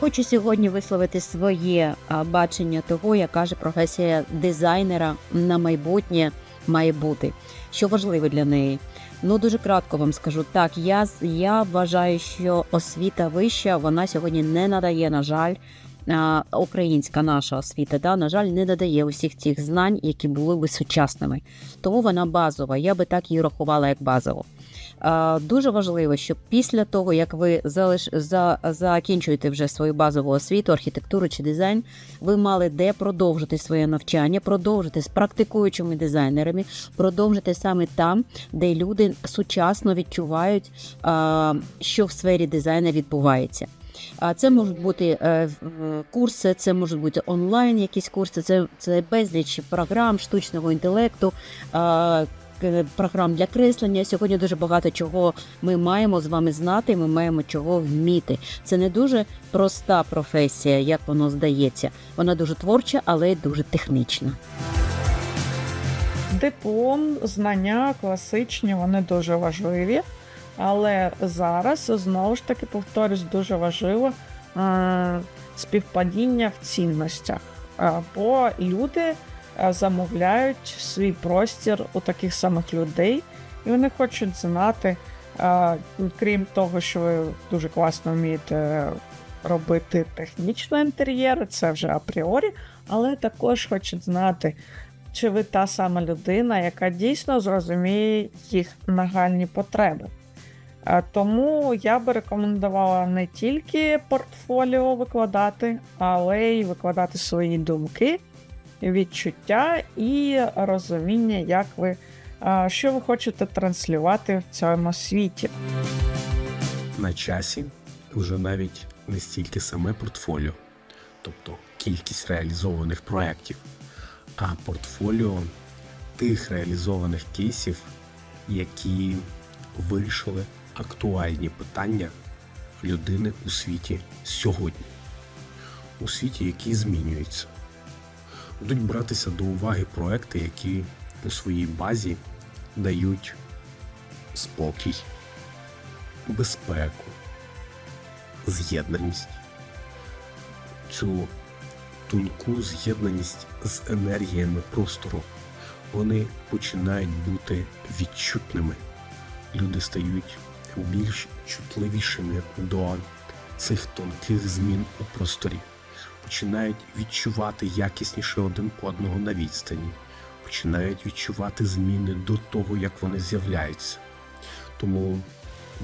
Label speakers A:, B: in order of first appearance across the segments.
A: Хочу сьогодні висловити своє бачення того, яка же професія дизайнера на майбутнє має бути, що важливо для неї. Ну дуже кратко вам скажу. Так, я я вважаю, що освіта вища вона сьогодні не надає, на жаль, українська наша освіта, да, на жаль, не надає усіх цих знань, які були би сучасними. Тому вона базова. Я би так її рахувала як базову. Дуже важливо, щоб після того, як ви залиш... за... закінчуєте вже свою базову освіту, архітектуру чи дизайн, ви мали де продовжити своє навчання, продовжити з практикуючими дизайнерами, продовжити саме там, де люди сучасно відчувають, що в сфері дизайну відбувається. А це можуть бути е, в- курси, це можуть бути онлайн якісь курси, це, це безліч програм штучного інтелекту, програм для креслення. Сьогодні дуже багато чого ми маємо з вами знати, ми маємо чого вміти. Це не дуже проста професія, як воно здається. Вона дуже творча, але й дуже технічна.
B: Диплом, знання класичні, вони дуже важливі. Але зараз знову ж таки повторюсь, дуже важливо е, співпадіння в цінностях. Бо люди е, замовляють свій простір у таких самих людей, і вони хочуть знати, е, крім того, що ви дуже класно вмієте робити технічний інтер'єр, це вже апріорі, але також хочуть знати, чи ви та сама людина, яка дійсно зрозуміє їх нагальні потреби. Е, Тому я би рекомендувала не тільки портфоліо викладати, але й викладати свої думки, відчуття і розуміння, як ви, е, що ви хочете транслювати в цьому світі.
C: на часі вже навіть не стільки саме портфоліо, тобто кількість реалізованих проєктів, а портфоліо тих реалізованих кейсів, які вирішили актуальні питання людини у світі сьогодні, у світі, який змінюється. Будуть братися до уваги проекти, які у своїй базі дають спокій, безпеку, з'єднаність, цю тонку з'єднаність з енергіями простору. Вони починають бути відчутними. Люди стають більш чутливішими до цих тонких змін у просторі, починають відчувати якісніше один одного на відстані, починають відчувати зміни до того, як вони з'являються. Тому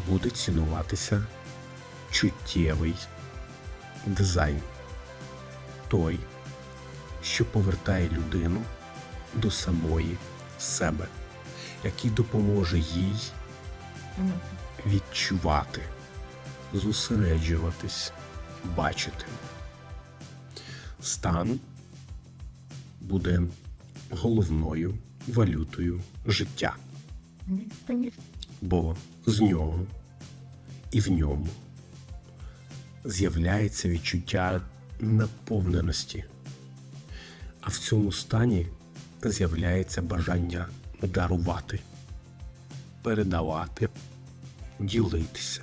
C: буде цінуватися чуттєвий дизайн. Той, що повертає людину до самої себе, який допоможе їй відчувати, зосереджуватись, бачити. Стан буде головною валютою життя. Бо з нього і в ньому з'являється відчуття наповненості, а в цьому стані з'являється бажання дарувати, передавати, ділитися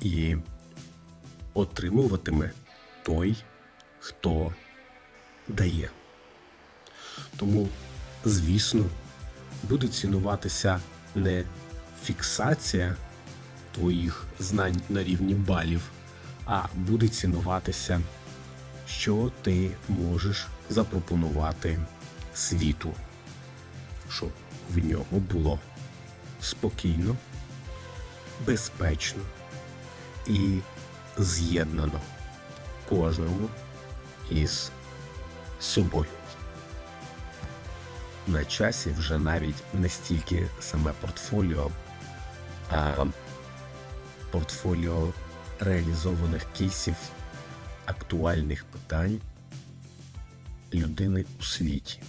C: і отримуватиме той, хто дає. Тому, звісно, буде цінуватися не фіксація твоїх знань на рівні балів, а буде цінуватися, що ти можеш запропонувати світу, щоб в ньому було спокійно, безпечно і з'єднано кожному із собою на часі вже навіть не стільки саме портфоліо, а портфоліо реалізованих кейсів актуальних питань людини у світі,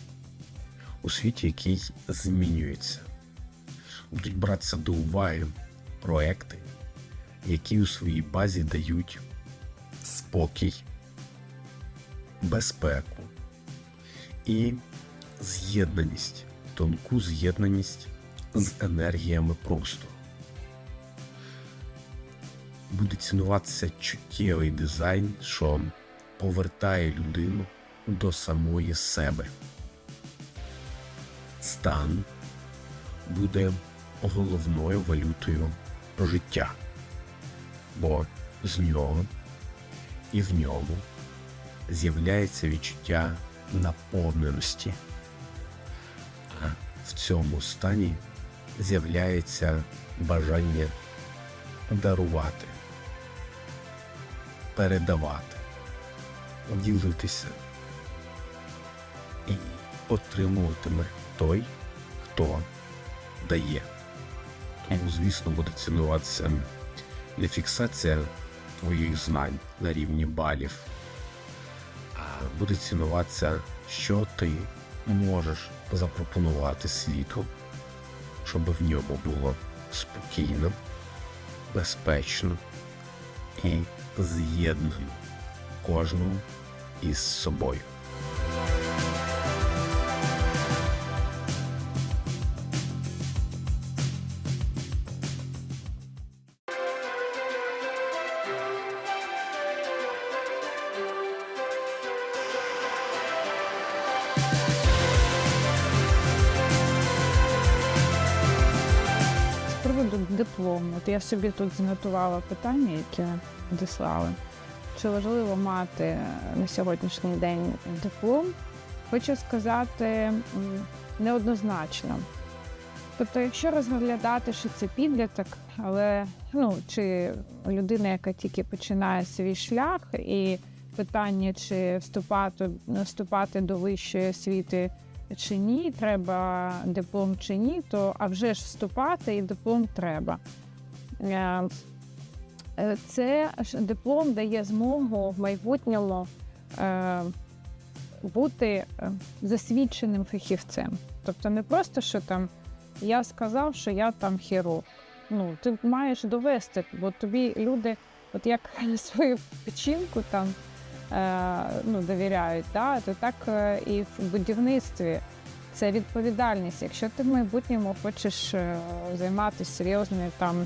C: у світі, який змінюється. Будуть братися до уваги проекти, які у своїй базі дають спокій, безпеку і з'єднаність, тонку з'єднаність з енергіями простору. буде цінуватися чуттєвий дизайн, що повертає людину до самої себе. Стан буде головною валютою життя, бо з нього і в ньому з'являється відчуття наповненості. А в цьому стані з'являється бажання дарувати, передавати, ділитися і отримуватиме той, хто дає. Тому, звісно, буде цінуватися не фіксація твоїх знань на рівні балів, а буде цінуватися, що ти можеш запропонувати світу, щоб в ньому було спокійно, безпечно і з'єднано кожному із собою.
D: Я собі тут занотувала питання, яке надіслали. Чи важливо мати на сьогоднішній день диплом? Хочу сказати неоднозначно. Тобто, якщо розглядати, що це підліток, але ну чи людина, яка тільки починає свій шлях, і питання, чи вступати, вступати до вищої освіти чи ні, треба диплом чи ні, то а вже ж вступати і диплом треба. Е, е, Це диплом дає змогу в майбутньому е, бути засвідченим фахівцем. Тобто не просто, що там я сказав, що я там хірург. Ну, ти маєш довести, бо тобі люди, от як свою печінку там ну, довіряють, да, то так і в будівництві. Це відповідальність. Якщо ти в майбутньому хочеш займатися серйозними там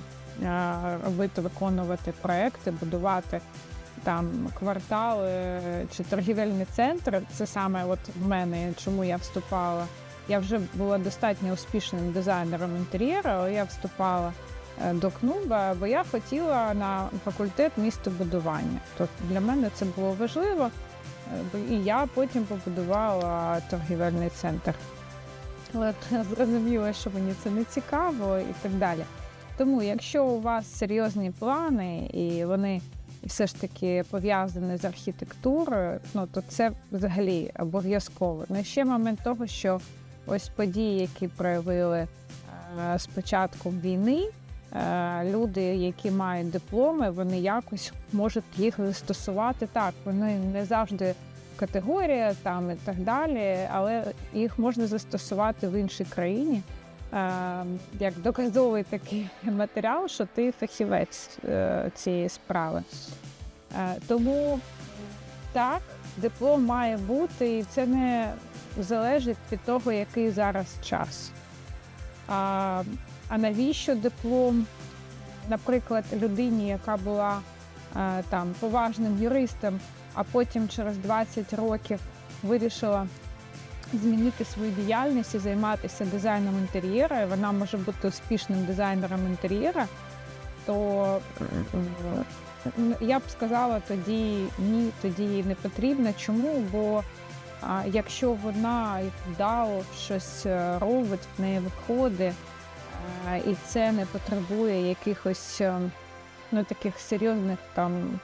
D: робити, виконувати проекти, будувати там квартали е, чи торгівельні центри, це саме от в мене, чому я вступала. Я вже була достатньо успішним дизайнером інтер'єру, але я вступала е, до КНУБа, бо я хотіла на факультет містобудування. Тобто для мене це було важливо. Е, І я потім побудувала торгівельний центр. Але зрозуміло, що мені це не цікаво і так далі. Тому, якщо у вас серйозні плани і вони все ж таки пов'язані з архітектурою, ну то це взагалі обов'язково. Ну ще момент того, що ось події, які проявили е, з початком війни, е, люди, які мають дипломи, вони якось можуть їх застосувати так. Вони не завжди категорія там і так далі, але їх можна застосувати в іншій країні. Е, Як доказовий такий матеріал, що ти фахівець е, цієї справи. Е, Тому так, диплом має бути, і це не залежить від того, який зараз час. А, а навіщо диплом, наприклад, людині, яка була е, там поважним юристом, а потім через 20 років вирішила змінити свою діяльність і займатися дизайном інтер'єру, і вона може бути успішним дизайнером інтер'єра, то я б сказала тоді ні, тоді не потрібно. Чому? Бо а, якщо вона вдало щось е, робить, в неї виходить, е, і це не потребує якихось е, ну, таких серйозних там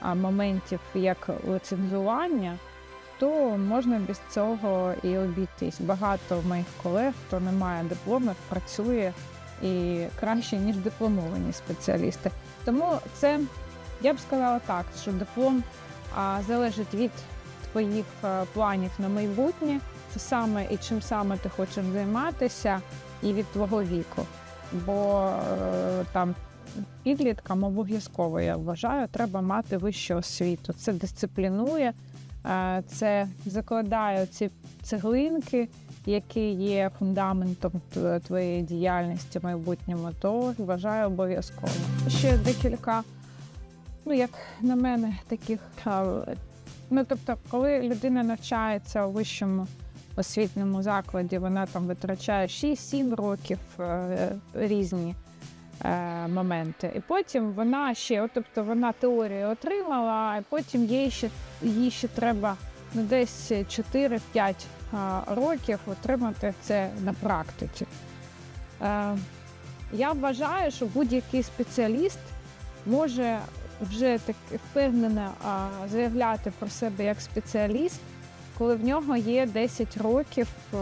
D: а, моментів, як лицензування, то можна без цього і обійтись. Багато моїх колег, хто не має дипломів, працює і краще, ніж дипломовані спеціалісти. Тому це я б сказала так, що диплом а, залежить від твоїх е, планів на майбутнє, що саме і чим саме ти хочеш займатися, і від твого віку. Бо е, там підліткам обов'язково я вважаю, треба мати вищу освіту. Це дисциплінує, це закладає ці цеглинки, які є фундаментом твоєї діяльності в майбутньому, то вважаю обов'язково. Ще декілька ну як на мене, таких. Ну, тобто, коли людина навчається у вищому освітньому закладі, вона там витрачає 6-7 років е, різні моменти. І потім вона ще, от, тобто вона теорію отримала, а потім їй ще, їй ще треба ну, десь 4-5 а, років отримати це на практиці. Е, я вважаю, що будь-який спеціаліст може вже так впевнено заявляти про себе як спеціаліст, коли в нього є 10 років е,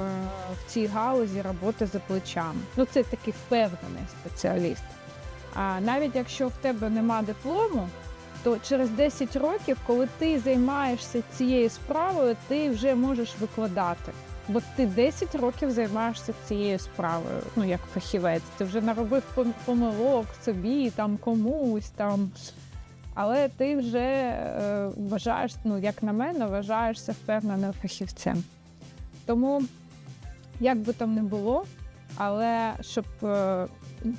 D: в цій галузі роботи за плечами. Ну, це такий впевнений спеціаліст. А навіть якщо в тебе нема диплому, то через 10 років, коли ти займаєшся цією справою, ти вже можеш викладати. Бо ти 10 років займаєшся цією справою, ну як фахівець. Ти вже наробив помилок собі, там комусь там. Але ти вже е, вважаєш, ну як на мене, вважаєшся впевненим фахівцем. Тому, як би там не було, але щоб е,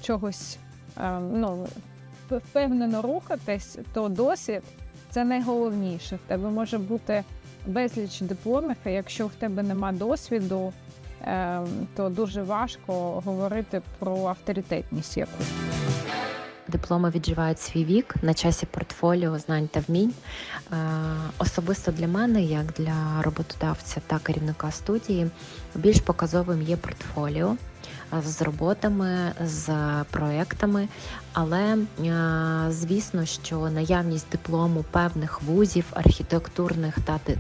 D: чогось е, ну, впевнено рухатись, то досвід це найголовніше. В тебе може бути безліч дипломів, і якщо в тебе нема досвіду, е, то дуже важко говорити про авторитетність якусь.
E: Дипломи відживають свій вік на часі портфоліо знань та вмінь. Е, Особисто для мене, як для роботодавця та керівника студії, більш показовим є портфоліо з роботами, з проектами. Але е, звісно, що наявність диплому певних вузів, архітектурних та е,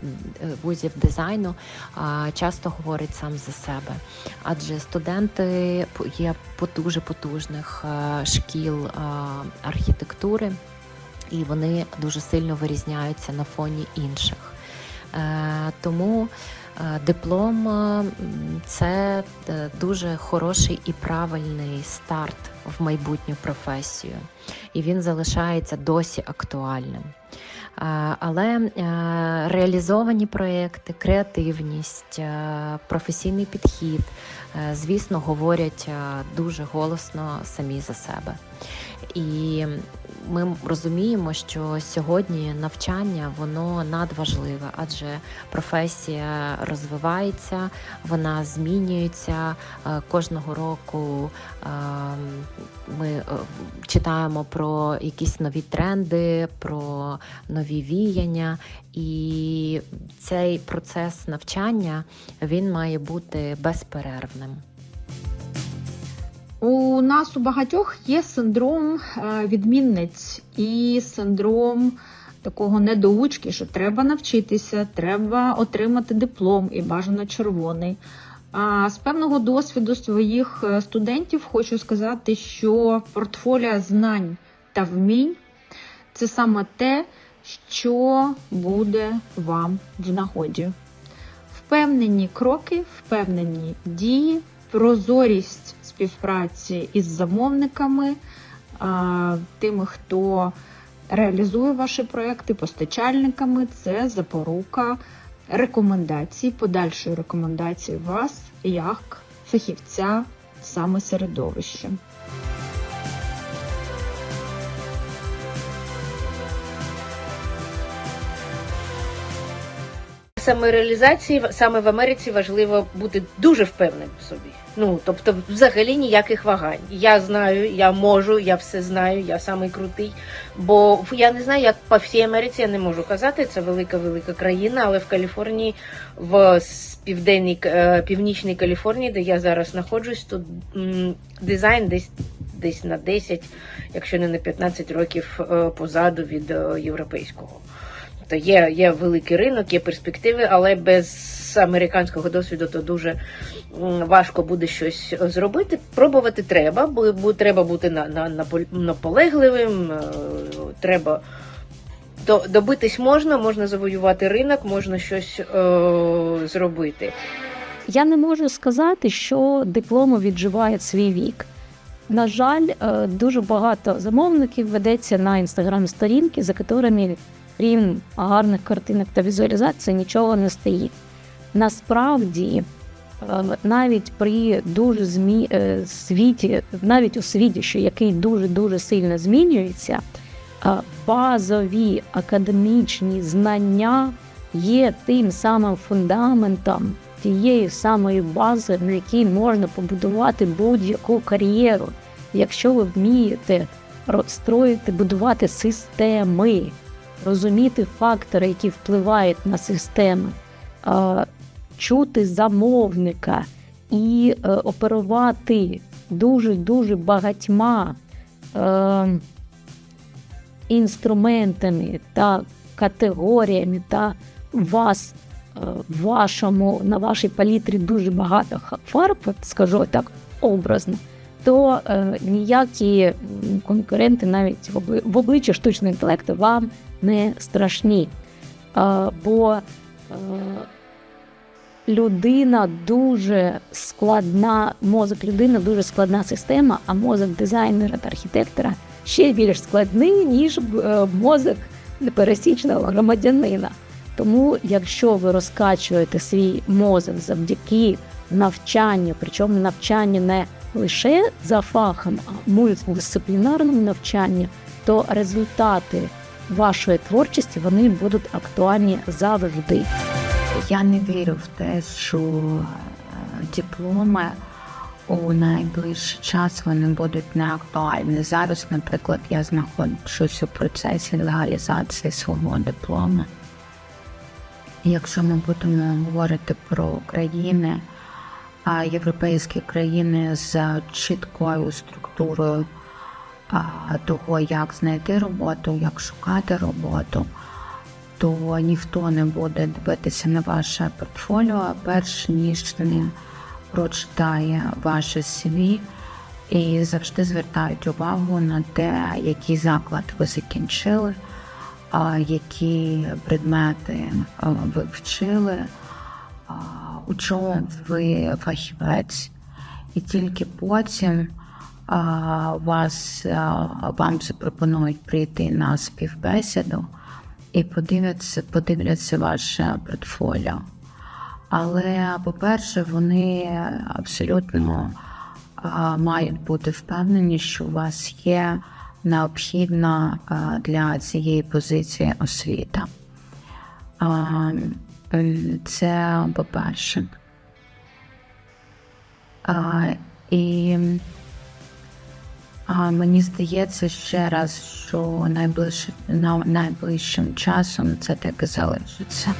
E: вузів дизайну е, часто говорить сам за себе адже студенти є по дуже потужних шкіл архітектури, і вони дуже сильно вирізняються на фоні інших. Тому диплом е, це е, дуже хороший і правильний старт в майбутню професію, і він залишається досі актуальним. Але е, реалізовані проекти, креативність, е, професійний підхід, е, звісно, говорять дуже голосно самі за себе. І ми розуміємо, що сьогодні навчання воно надважливе, адже професія розвивається, вона змінюється кожного року. Ми е, читаємо про якісь нові тренди, про нові віяння, і цей процес навчання він має бути безперервним.
F: У нас у багатьох є синдром е, відмінниць і синдром такого недоучки, що треба навчитися, треба отримати диплом і бажано червоний. З певного досвіду своїх е, студентів хочу сказати, що портфоліо знань та вмінь це саме те, що буде вам в нагоді. Впевнені кроки, впевнені дії, прозорість співпраці із замовниками, тими, хто реалізує ваші проекти, постачальниками це запорука рекомендацій, подальшої рекомендації вас як фахівця саме середовища.
G: Самореалізації саме в Америці важливо бути дуже впевненим в собі. Ну тобто, взагалі ніяких вагань. Я знаю, я можу, я все знаю, я самий крутий. Бо я не знаю, як по всій Америці я не можу казати. Це велика велика країна, але в Каліфорнії, в південній е, північній Каліфорнії, де я зараз знаходжусь, тут дизайн десь десь на 10, якщо не на 15 років е, позаду від е, європейського. Тобто є, є великий ринок, є перспективи, але без американського досвіду то дуже важко буде щось зробити. Пробувати треба, бо, треба бути на, на, напол- наполегливим, е, треба до, добитись можна, можна завоювати ринок, можна щось е, зробити.
A: Я не можу сказати, що дипломи відживають свій вік. На жаль, е, дуже багато замовників ведеться на інстаграм-сторінки, за якими рівень гарних картинок та візуалізації нічого не стоїть. Насправді, е, навіть при дуже змі... е, світі, навіть у світі, що який дуже дуже сильно змінюється,
H: базові академічні знання є тим самим фундаментом, тією самою базою, на якій можна побудувати будь-яку кар'єру. Якщо ви вмієте розстроїти, будувати системи, розуміти фактори, які впливають на системи, чути замовника і е, оперувати дуже-дуже багатьма е, інструментами та категоріями, та вас е, вашому, на вашій палітрі дуже багато фарб, скажу так образно, то е, ніякі конкуренти навіть в обли- в обличчі штучного інтелекту вам не страшні. Е, бо е, людина дуже складна, мозок людини дуже складна система, а мозок дизайнера та архітектора ще більш складний, ніж е, мозок пересічного громадянина. Тому, якщо ви розкачуєте свій мозок завдяки навчанню, причому навчанню не лише за фахом, а мультидисциплінарному навчанню, то результати вашої творчості вони будуть актуальні завжди.
I: Я не вірю в те, що е, дипломи у найближчий час вони будуть неактуальні. Зараз, наприклад, я знаходжусь у процесі легалізації свого диплому. Якщо ми будемо говорити про країни, а європейські країни з чіткою структурою того, як знайти роботу, як шукати роботу, то ніхто не буде дивитися на ваше портфоліо, перш ніж не прочитає ваше CV і завжди звертають увагу на те, який заклад ви закінчили, які предмети ви вчили, у чому ви фахівець. І тільки потім вас, вам запропонують прийти на співбесіду і подивляться, подивляться ваше портфоліо. Але, по-перше, вони абсолютно мають бути впевнені, що у вас є необхідна для цієї позиції освіта. Це по-перше. А, І а, мені здається ще раз, що найближчим, найближчим часом це так і залишиться.